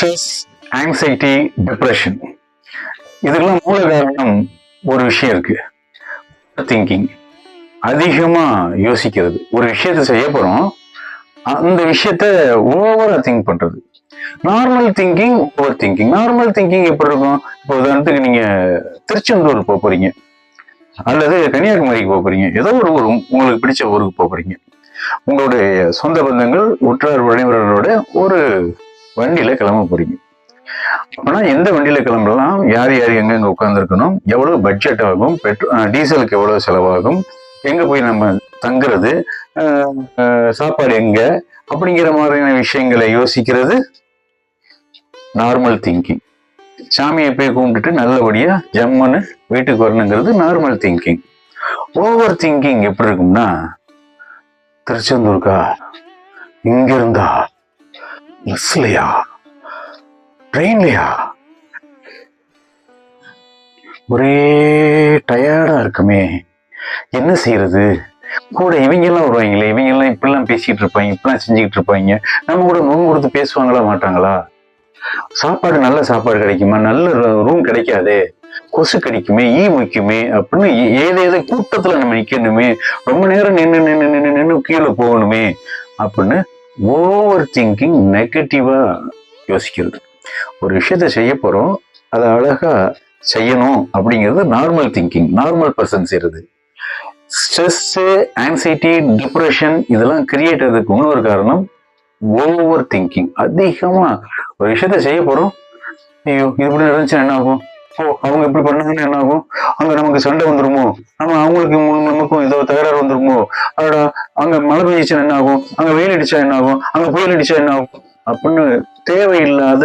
Stress anxiety depression இதுக்கெல்லாம் மூல காரணம் ஒரு விஷயம் இருக்கு. திங்கிங் அதிகமா யோசிக்கிறது. ஒரு விஷயத்த செய்ய போகிறோம் அந்த விஷயத்த ஓவரா திங்க் பண்றது. Normal thinking over thinking normal thinking எப்படி இருக்கும்? இப்போ உதாரணத்துக்கு நீங்க திருச்செந்தூர் போக போறீங்க. அல்லது கன்னியாகுமரிக்கு போக போறீங்க. ஏதோ ஒரு ஊர் உங்களுக்கு பிடிச்ச ஊருக்கு போக போறீங்க. உங்களுடைய சொந்த பந்தங்கள் உற்றார் உறவினர்களோட ஒரு வண்டியில கிளம்ப போறீங்க. ஆனா எந்த வண்டியில கிளம்பலாம்? யார் யார் எங்கெங்க உட்காந்துருக்கணும் எவ்வளவு பட்ஜெட் ஆகும்? பெட்ரோ டீசலுக்கு எவ்வளவு செலவாகும்? எங்க போய் நம்ம தங்குறது? சாப்பாடு எங்க? அப்படிங்கிற மாதிரியான விஷயங்களை யோசிக்கிறது நார்மல் திங்கிங் சாமியை போய் கும்பிட்டுட்டு நல்லபடியா ஜம்முன்னு வீட்டுக்கு வரணுங்கிறது நார்மல் திங்கிங் ஓவர் திங்கிங் எப்படி இருக்கும்னா திருச்செந்தூர்கா இங்க இருந்தா பஸ்லையா ட்ரெயின்லையா? ஒரே டயர்டா இருக்குமே. என்ன செய்யறது கூட இவங்க எல்லாம் வருவாங்களே இவங்க எல்லாம் இப்படிலாம் பேசிட்டு இருப்பாங்க இப்படிலாம் செஞ்சுக்கிட்டு இருப்பாங்க. நம்ம கூட நோன் கொடுத்து பேசுவாங்களா மாட்டாங்களா? சாப்பாடு நல்ல சாப்பாடு கிடைக்குமா? நல்ல ரூம் கிடைக்காதே. கொசு கடிக்குமே ஈ முக்கியமே அப்படின்னு ஏ- ஏதேதோ கூட்டத்துல நம்ம நிக்கணுமே. ரொம்ப நேரம் நின்று நின்று நின்று நின்று கீழே போகணுமே அப்படின்னு ஓவர் திங்கிங் நெகட்டிவா யோசிக்கிறது. ஒரு விஷயத்த செய்ய போறோம் அதை அழகா செய்யணும் அப்படிங்கிறது நார்மல் திங்கிங் நார்மல் பர்சன் செய்யறது ஸ்ட்ரெஸ் ஆன்சைட்டி டிப்ரெஷன் இதெல்லாம் கிரியேட் ஆகிறதுக்கு இன்னொரு காரணம் ஓவர் திங்கிங். அதிகமா ஒரு விஷயத்த செய்ய போறோம் ஐயோ இது இப்படி நடந்துச்சுன்னா என்ன ஆகும்? ஓ அவங்க இப்படி பண்ணாங்கன்னா என்ன ஆகும் அங்க நமக்கு சண்டை வந்துருமோ? நம்ம அவங்களுக்கு மூணு நமக்கும் ஏதோ தகராறு வந்துருமோ? அதோட அங்க மழை பெய்ஞ்சிச்சுன்னா என்ன ஆகும் அங்க வெயில் அடிச்சா என்ன ஆகும் அங்க புயல் அடிச்சா என்ன ஆகும் அப்படின்னு தேவையில்லாத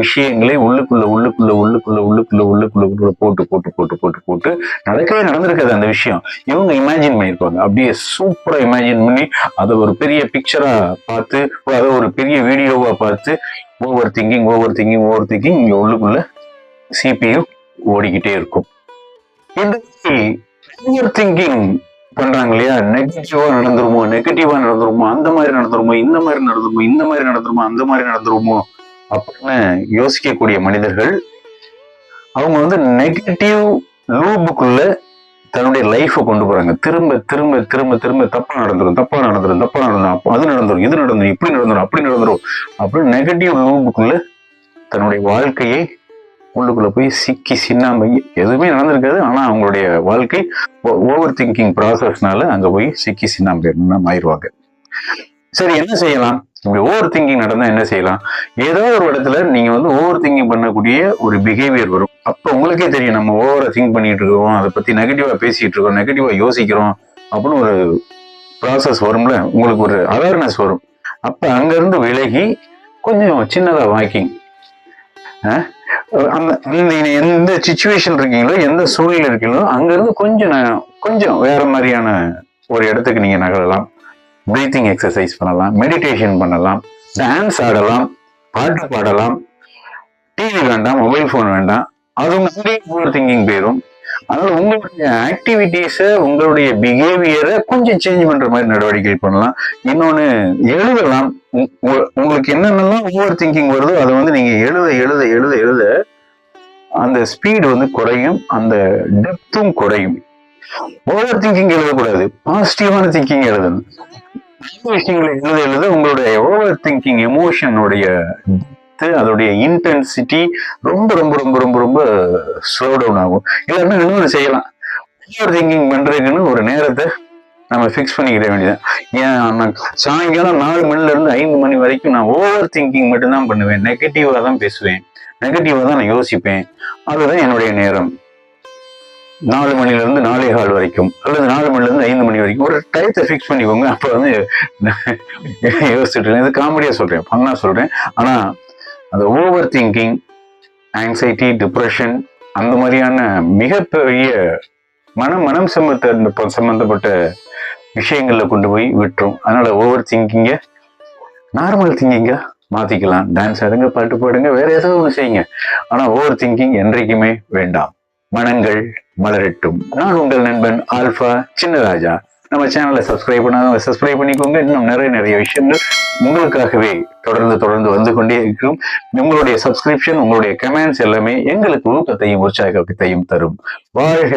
விஷயங்களை உள்ளுக்குள்ள உள்ளுக்குள்ள உள்ளுக்குள்ள உள்ளுக்குள்ள உள்ளுக்குள்ள உள்ளுக்குள்ள போட்டு போட்டு போட்டு போட்டு போட்டு நடக்கவே நடந்திருக்காது அந்த விஷயம். இவங்க இமேஜின் பண்ணியிருப்பாங்க. அப்படியே சூப்பரா இமேஜின் பண்ணி அதை ஒரு பெரிய பிக்சரா பார்த்து அதை ஒரு பெரிய வீடியோவா பார்த்து over thinking over thinking over thinking இங்க உள்ளுக்குள்ள சிபியு ஓடிக்கிட்டே இருக்கும். இந்த ஓவர் திங்கிங் பண்றாங்க இல்லையா? நெகட்டிவா நடந்துருமோ நெகட்டிவா நடந்துருமோ அந்த மாதிரி நடந்துருமோ இந்த மாதிரி நடந்துருமோ இந்த மாதிரி நடந்துருமோ அந்த மாதிரி நடந்துருமோ அப்படின்னு யோசிக்கக்கூடிய மனிதர்கள் அவங்க வந்து நெகட்டிவ் லூபுக்குள்ள தன்னுடைய லைஃபை கொண்டு போறாங்க. திரும்ப திரும்ப திரும்ப திரும்ப தப்பா நடந்துடும் தப்பா நடந்துடும் தப்பா நடந்துடும் அப்போ அது நடந்துடும் இது நடந்துடும் இப்படி நடந்துடும் அப்படி நடந்துடும் அப்படின்னு நெகட்டிவ் லூபுக்குள்ள தன்னுடைய வாழ்க்கையை உள்ளுக்குள்ள போய் சிக்கி சின்னாம்பங்கி எதுவுமே நடந்திருக்காது. ஆனா அவங்களுடைய வாழ்க்கை ஓவர் திங்கிங் ப்ராசஸ்னால அங்க போய் சிக்கி சின்னாம ஆயிடுவாங்க சரி என்ன செய்யலாம்? இப்படி ஓவர் திங்கிங் நடந்தா என்ன செய்யலாம்? ஏதோ ஒரு இடத்துல நீங்க வந்து ஓவர் திங்கிங் பண்ணக்கூடிய ஒரு பிஹேவியர் வரும். அப்ப உங்களுக்கே தெரியும் நம்ம ஓவரா திங்க் பண்ணிட்டு இருக்கோம் அதை பத்தி நெகட்டிவா பேசிட்டு இருக்கோம் நெகட்டிவா யோசிக்கிறோம் அப்படின்னு ஒரு ப்ராசஸ் வரும்ல? உங்களுக்கு ஒரு அவேர்னஸ் வரும். அப்ப அங்க இருந்து விலகி கொஞ்சம் சின்னதா வாக்கிங் ஆஹ் எந்த சுச்சுவேஷன் இருக்கீங்களோ எந்த சூழ்நிலை இருக்கீங்களோ அங்கிருந்து கொஞ்சம் கொஞ்சம் வேற மாதிரியான ஒரு இடத்துக்கு நீங்க நகரலாம். பிரீத்திங் எக்ஸசைஸ் பண்ணலாம் மெடிடேஷன் பண்ணலாம் டான்ஸ் ஆடலாம் பாட்டு பாடலாம். டிவி வேண்டாம் மொபைல் ஃபோன் வேண்டாம். அது ஓவர் திங்கிங் போயிடும் அதனால உங்களுடைய ஆக்டிவிட்டீஸை உங்களுடைய பிஹேவியரை கொஞ்சம் சேஞ்ச் பண்ற மாதிரி நடவடிக்கை பண்ணலாம். இன்னொன்னு எழுதலாம். உங்களுக்கு என்னென்னலாம் ஓவர் திங்கிங் வருதோ அதை வந்து நீங்க எழுத எழுத எழுத எழுத அந்த ஸ்பீடு வந்து குறையும் அந்த டெப்த்தும் குறையும். ஓவர் திங்கிங் எழுதக்கூடாது. பாசிட்டிவான திங்கிங் எழுதணும். விஷயங்களை எழுத எழுத உங்களுடைய ஓவர் திங்கிங் எமோஷனுடைய அதோடைய இன்டென்சிட்டி ரொம்ப ரொம்ப ரொம்ப ரொம்ப ரொம்ப ஸ்லோ டவுன் ஆகும். இல்லைன்னா இன்னொன்று செய்யலாம். ஓவர் திங்கிங் பண்ணுறதுக்குன்னு ஒரு நேரத்தை நம்ம ஃபிக்ஸ் பண்ணிக்கிட வேண்டியதான் ஏன் நான் சாயங்காலம் நாலு மணில இருந்து ஐந்து மணி வரைக்கும் நான் ஓவர் திங்கிங் மட்டும்தான் பண்ணுவேன். நெகட்டிவா தான் பேசுவேன். நெகட்டிவா தான் நான் யோசிப்பேன். அதுதான் என்னுடைய நேரம். நாலு மணில இருந்து நாலே கால் வரைக்கும். அல்லது நாலு மணிலேருந்து ஐந்து மணி வரைக்கும். ஒரு டயத்தை ஃபிக்ஸ் பண்ணிக்கோங்க. அப்போ வந்து யோசிச்சுட்டு இருக்கேன். இது காமெடியா சொல்றேன். பண்ணா சொல்றேன். ஆனா அந்த ஓவர் திங்கிங் ஆங்ஸைட்டி டிப்ரெஷன் அந்த மாதிரியான மிகப்பெரிய மனம் மனம் சம்பந்த சம்பந்தப்பட்ட விஷயங்களில் கொண்டு போய் விட்டுரும். அதனால ஓவர் திங்கிங்க நார்மல் திங்கிங்க மாத்திக்கலாம். டான்ஸ் ஆடுங்க பாட்டு பாடுங்க வேற ஏதோ ஒன்று செய்யுங்க. ஆனால் ஓவர் திங்கிங் என்றைக்குமே வேண்டாம். மனங்கள் மலரட்டும். நான் உங்கள் நண்பன் ஆல்ஃபா சின்னராஜா. நம்ம சேனலை சப்ஸ்கிரைப் பண்ணாதவங்க சப்ஸ்கிரைப் பண்ணிக்கோங்க. இன்னும் நிறைய நிறைய விஷயங்கள் உங்களுக்காகவே தொடர்ந்து தொடர்ந்து வந்து கொண்டே இருக்கும். உங்களுடைய சப்ஸ்கிரிப்ஷன் உங்களுடைய கமெண்ட்ஸ் எல்லாமே எங்களுக்கு ஊக்கத்தையும் உற்சாகத்தையும் தரும். வாழ்க!